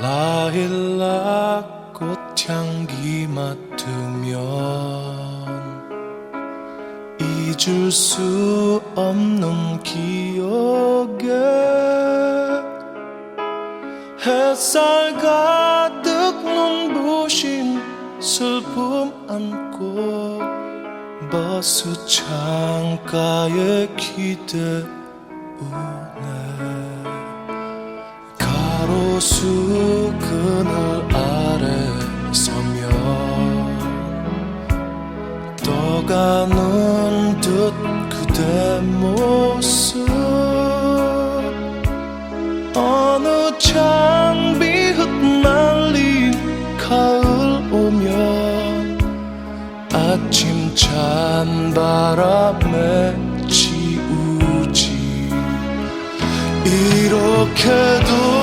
라일락 꽃향기 맡으면 잊을 수 없는 기억에 햇살 가득 눈부신 슬픔 안고 버스 창가에 기대 우네. 가로수 그늘 아래 서면 떠가는 듯 그대 모습 어느 장비 흩날린 가을 오면 아침 찬 바람에 지우지. 이렇게도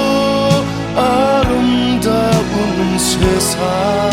아름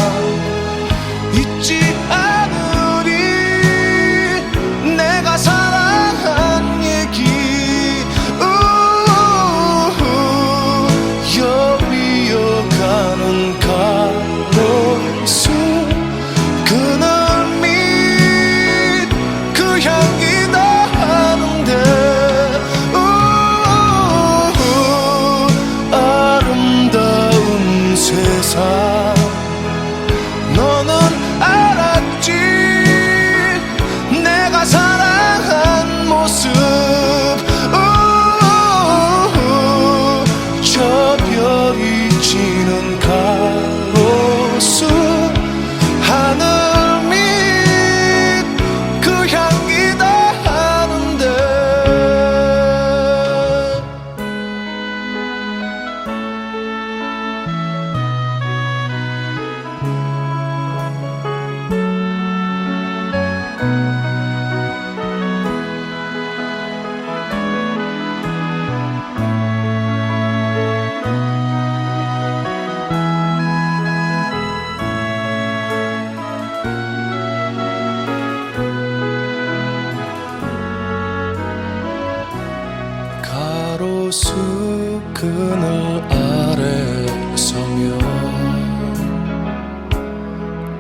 가로수 그늘 아래 서면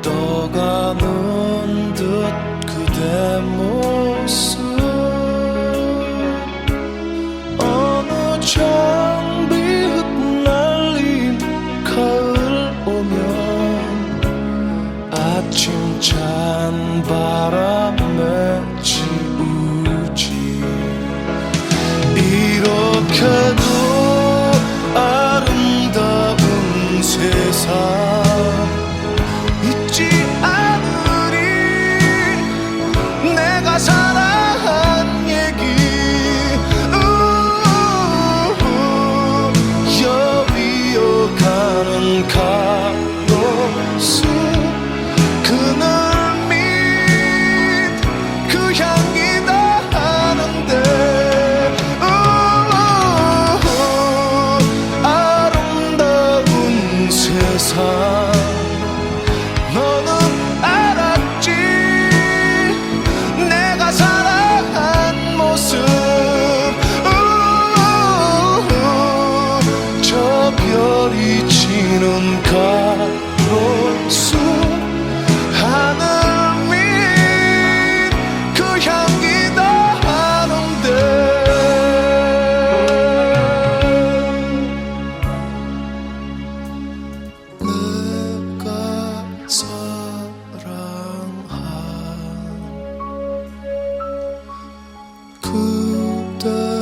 떠가는 듯 그대 모습 사. good.